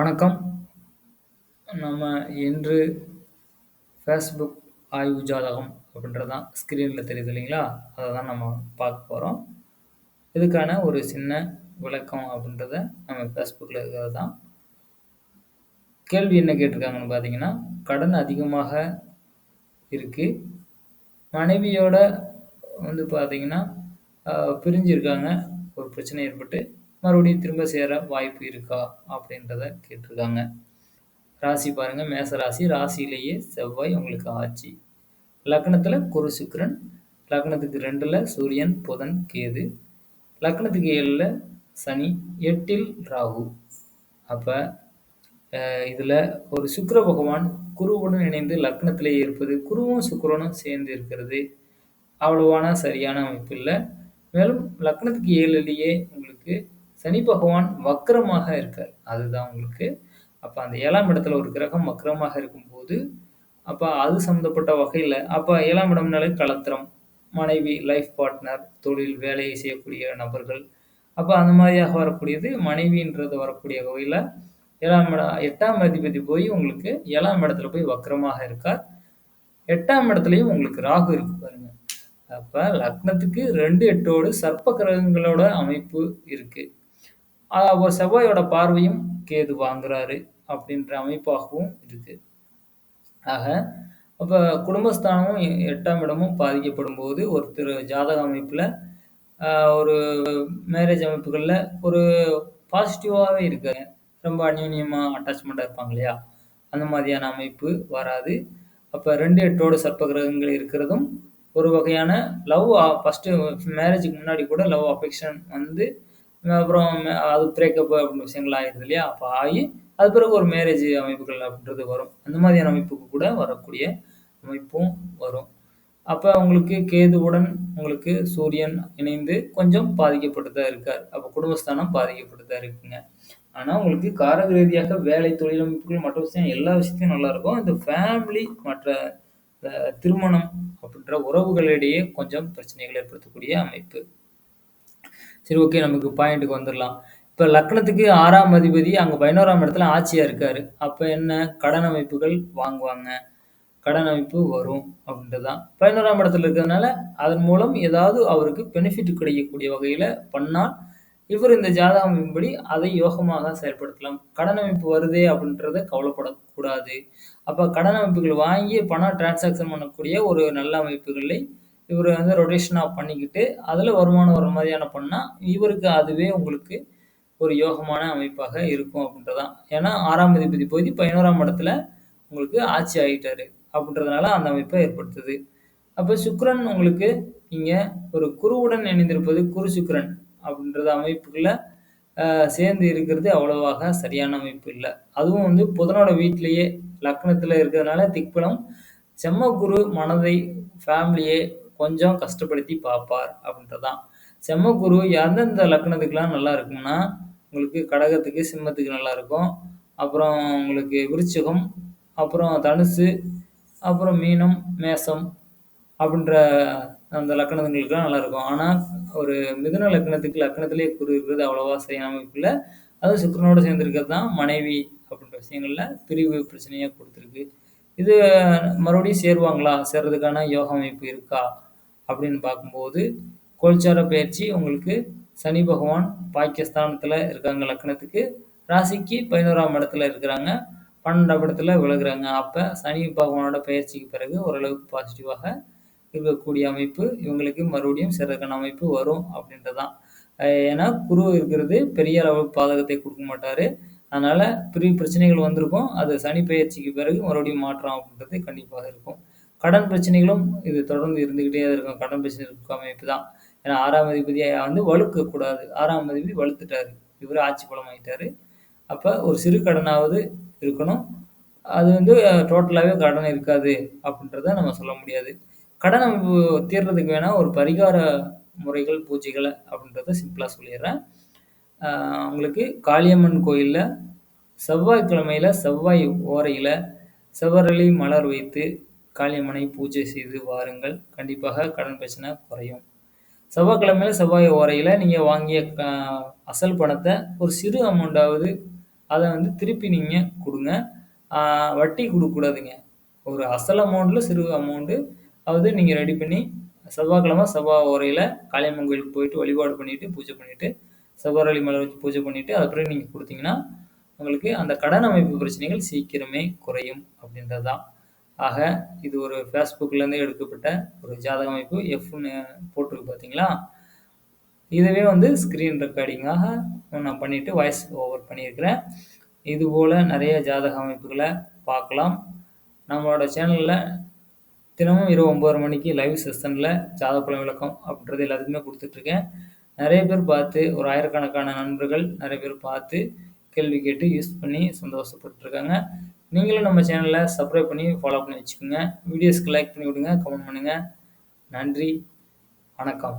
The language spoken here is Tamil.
வணக்கம். நம்ம இன்று ஃபேஸ்புக் ஆய்வு ஜாதகம் அப்படின்றது தான் ஸ்க்ரீனில் தெரியுது இல்லைங்களா? அதை தான் நம்ம பார்க்க போகிறோம் இதுக்கான ஒரு சின்ன விளக்கம் அப்படின்றத நம்ம ஃபேஸ்புக்கில் இருக்கிறது தான். கேள்வி என்ன கேட்டிருக்காங்கன்னு பார்த்தீங்கன்னா, கடன் அதிகமாக இருக்குது மனைவியோட வந்து பார்த்தீங்கன்னா, பிரிஞ்சிருக்காங்க. ஒரு பிரச்சனை ஏற்பட்டு, மறுபடியும் திரும்ப சேர வாய்ப்பு இருக்கா? அப்படின்றத கேட்டிருக்காங்க. ராசி பாருங்கள் மேச ராசி. ராசியிலேயே செவ்வாய் உங்களுக்கு ஆட்சி. லக்னத்தில் குரு, சுக்கரன் லக்னத்துக்கு ரெண்டில் சூரியன், புதன், கேது. லக்னத்துக்கு ஏழில் சனி, எட்டில் ராகு. அப்போ இதில் ஒரு சுக்கிர பகவான் குருவுடன் இணைந்து லக்னத்திலே இருப்பது, குருவும் சுக்கரனும் சேர்ந்து இருக்கிறது, அவ்வளவான சரியான அமைப்பு இல்லை மேலும் லக்னத்துக்கு ஏழுலேயே உங்களுக்கு சனி பகவான் வக்ரமாக இருக்கார். அதுதான் உங்களுக்கு. அப்போ அந்த ஏழாம் இடத்துல ஒரு கிரகம் வக்ரமாக இருக்கும்போது, அப்போ அது சம்மந்தப்பட்ட வகையில் அப்போ ஏழாம் இடம்னாலே களத்திரம், மனைவி, லைஃப் பார்ட்னர், தொழில், வேலையை செய்யக்கூடிய நபர்கள். அப்போ அந்த மாதிரியாக வரக்கூடியது மனைவின்றது வரக்கூடிய வகையில் ஏழாம் இடம் எட்டாம் அதிபதி போய் உங்களுக்கு ஏழாம் இடத்துல போய் வக்கரமாக இருக்கார். எட்டாம் இடத்துலையும் உங்களுக்கு ராகு இருக்கு பாருங்க. அப்போ லக்னத்துக்கு 2, 8ஓடு சர்ப்ப கிரகங்களோட அமைப்பு இருக்குது இருக்கு. செவ்வாயோட பார்வையும் கேது வாங்குறாரு அப்படின்ற அமைப்பாகவும் இருக்கு. ஆக, அப்போ குடும்பஸ்தானமும் எட்டாம் இடமும் பாதிக்கப்படும் போது ஒருத்தர் ஜாதக அமைப்பில் ஒரு மேரேஜ் அமைப்புகளில் ஒரு பாசிட்டிவாகவே இருக்காங்க. ரொம்ப அந்யோன்யமா அட்டாச்மெண்ட்டாக இருப்பாங்க இல்லையா? அந்த மாதிரியான அமைப்பு வராது. அப்போ ரெண்டு எட்டோடு சர்ப்ப கிரகங்கள் இருக்கிறதும், ஒரு வகையான லவ் ஃபஸ்ட்டு மேரேஜுக்கு முன்னாடி கூட லவ் அஃபெக்ஷன் வந்து, அப்புறம் அது பிரேக்கப் அப்படின்ற விஷயங்கள் ஆயிடுது இல்லையா? அப்போ ஆகி, அது பிறகு ஒரு மேரேஜ் அமைப்புகள் அப்படின்றது வரும். அந்த மாதிரியான அமைப்புக்கு கூட வரக்கூடிய அமைப்பும் வரும். அப்போ உங்களுக்கு கேதுவுடன் உங்களுக்கு சூரியன் இணைந்து கொஞ்சம் பாதிக்கப்பட்டு தான் இருக்கார். அப்போ குடும்பஸ்தானம் பாதிக்கப்பட்டு தான் இருக்குங்க. ஆனால் உங்களுக்கு காரக ரீதியாக வேலை, தொழில் அமைப்புகள், மற்ற விஷயம் எல்லா விஷயத்தையும் நல்லா இருக்கும். இந்த ஃபேமிலி மற்ற திருமணம் அப்படின்ற உறவுகளிடையே கொஞ்சம் பிரச்சனைகள் ஏற்படுத்தக்கூடிய அமைப்பு. சரி ஓகே நமக்கு பாயிண்ட்டுக்கு வந்துரலாம். இப்ப லக்னத்துக்கு 6ஆம் அதிபதி அங்க 11ஆம் இடத்துல ஆட்சியா இருக்காரு. அப்ப என்ன? கடன் அமைப்புகள் வாங்குவாங்க. கடன் அமைப்பு வரும் அப்படின்றது தான். 11ஆம் இடத்துல இருக்கிறதுனால, அதன் மூலம் ஏதாவது அவருக்கு பெனிஃபிட் கிடைக்கக்கூடிய வகையில பண்ணால், இவர் இந்த ஜாதக அமைப்பின்படி அதை யோகமாக செயல்படுத்தலாம். கடன் அமைப்பு வருதே அப்படின்றத கவலைப்படக்கூடாது. அப்ப கடன் அமைப்புகள் வாங்கி பணம் டிரான்சாக்ஷன் பண்ணக்கூடிய ஒரு நல்ல அமைப்புகளை இவர் வந்து ரொட்டேஷனாக பண்ணிக்கிட்டு, அதில் வருமானம் வர மாதிரியான பண்ணால் இவருக்கு அதுவே உங்களுக்கு ஒரு யோகமான அமைப்பாக இருக்கும் அப்படின்றது தான். ஏன்னா ஆறாம் அதிபதி போய் 11ஆம் இடத்துல உங்களுக்கு ஆட்சி ஆகிட்டாரு அப்படின்றதுனால அந்த அமைப்பை ஏற்படுத்துது. அப்போ சுக்ரன் உங்களுக்கு நீங்கள் ஒரு குருவுடன் இணைந்திருப்பது, குரு சுக்ரன் அப்படின்றது அமைப்புகள்ல சேர்ந்து இருக்கிறது அவ்வளவாக சரியான அமைப்பு இல்லை அதுவும் வந்து புதனோட வீட்டிலேயே லக்னத்தில் இருக்கிறதுனால திக்பலம். செம்ம குரு மனதை, ஃபேமிலியை கொஞ்சம் கஷ்டப்படுத்தி பார்ப்பார் அப்படின்றது தான். செம்ம குரு எந்தெந்த லக்னத்துக்குலாம் நல்லா இருக்கும்னா, உங்களுக்கு கடகத்துக்கு, சிம்மத்துக்கு நல்லா இருக்கும். அப்புறம் உங்களுக்கு விருச்சிகம், அப்புறம் தனுசு, அப்புறம் மீனம், மேசம் அப்படின்ற அந்த லக்கணத்துங்களுக்குலாம் நல்லா இருக்கும். ஒரு மிதுன லக்னத்துக்கு லக்கணத்திலே குரு இருக்கிறது அவ்வளோவா சரியான அமைப்பில் அதுவும் சுக்கரனோடு சேர்ந்துருக்கிறது தான் மனைவி அப்படின்ற விஷயங்களில் பிரிவு பிரச்சனையாக கொடுத்துருக்கு இது மறுபடியும் சேருவாங்களா? சேர்றதுக்கான யோக அமைப்பு இருக்கா? அப்படின்னு பார்க்கும்போது, கோல்சார பயிற்சி உங்களுக்கு சனி பகவான் பாக்கியஸ்தானத்தில் இருக்காங்க லக்னத்துக்கு. ராசிக்கு 11ஆம் இடத்துல இருக்கிறாங்க. 12ஆம் இடத்துல விலகிறாங்க அப்போ சனி பகவானோட பயிற்சிக்கு பிறகு ஓரளவுக்கு பாசிட்டிவாக இருக்கக்கூடிய அமைப்பு, இவங்களுக்கு மறுபடியும் சேர்றதுக்கான அமைப்பு வரும் அப்படின்றதான் ஏன்னா குரு இருக்கிறது பெரிய அளவு பாதகத்தை கொடுக்க மாட்டார் அதனால் பெரிய பிரச்சனைகள் வந்திருக்கும். அது சனி பயிற்சிக்கு பிறகு மறுபடியும் மாற்றம் அப்படின்றது கண்டிப்பாக இருக்கும். கடன் பிரச்சனைகளும் இது தொடர்ந்து இருந்துக்கிட்டே தான் இருக்கும். கடன் பிரச்சனை அமைப்பு தான். ஏன்னா 6ஆம் அதிபதிய வந்து வலுக்கக்கூடாது. 6ஆம் அதிபதி வலுத்துட்டாரு. இவரு ஆட்சி பலம் ஆயிட்டாரு. அப்ப ஒரு சிறு கடனாவது இருக்கணும். அது வந்து டோட்டலாவே கடன் இருக்காது அப்படின்றத நம்ம சொல்ல முடியாது. கடன் அமைப்பு தீர்றதுக்கு வேணா ஒரு பரிகார முறைகள், பூஜைகள் அப்படின்றத சிம்பிளா சொல்லிர்றேன். அ உங்களுக்கு காளியம்மன் கோயில்ல செவ்வாய்க்கிழமையில செவ்வாய் ஓரையில செவ்வரளி மலர் வைத்து காளியம்மனை பூஜை செய்து வாருங்கள். கண்டிப்பாக கடன் பிரச்சனை குறையும். செவ்வாய்க்கிழமையில செவ்வாய் ஓரையில நீங்கள் வாங்கிய அசல் பணத்தை ஒரு சிறு அமௌண்டாவது அதை வந்து திருப்பி நீங்கள் கொடுங்க வட்டி கொடுக்கக்கூடாதுங்க ஒரு அசல் அமௌண்ட்டில் சிறு அமௌண்ட்டு அதாவது நீங்கள் ரெடி பண்ணி செவ்வாய்க்கிழமை செவ்வாய் ஓரையில காளியம்மன் கோயிலுக்கு போயிட்டு வழிபாடு பண்ணிட்டு, பூஜை பண்ணிட்டு, செவ்வரளி மலர் வச்சு பூஜை பண்ணிட்டு, அதுக்கப்புறம் நீங்கள் கொடுத்தீங்கன்னா உங்களுக்கு அந்த கடன் அமைப்பு பிரச்சனைகள் சீக்கிரமே குறையும் அப்படின்றது தான். ஆக இது ஒரு ஃபேஸ்புக்லேருந்தே எடுக்கப்பட்ட ஒரு ஜாதக அமைப்பு. எஃப்னு போட்டிருக்கு பார்த்தீங்களா? இதுவே வந்து ஸ்க்ரீன் ரெக்கார்டிங்காக நான் பண்ணிவிட்டு வாய்ஸ் ஓவர் பண்ணியிருக்கிறேன். இதுபோல நிறைய ஜாதக அமைப்புகளை பார்க்கலாம். நம்மளோட சேனலில் தினமும் இரவு 9:30 மணிக்கு லைவ் செஷனில் ஜாதக விளக்கம் அப்படின்றது எல்லாத்துக்குமே கொடுத்துட்ருக்கேன் நிறைய பேர் பார்த்து ஒரு ஆயிரக்கணக்கான நண்பர்கள் நிறைய பேர் பார்த்து கேள்வி கேட்டு யூஸ் பண்ணி சந்தோஷப்பட்டுருக்காங்க. நீங்களும் நம்ம சேனலில் சப்ஸ்கிரைப் பண்ணி ஃபாலோ பண்ணி வச்சுக்கோங்க. வீடியோஸ்க்கு லைக் பண்ணி விடுங்க, கமெண்ட் பண்ணுங்கள் நன்றி, வணக்கம்.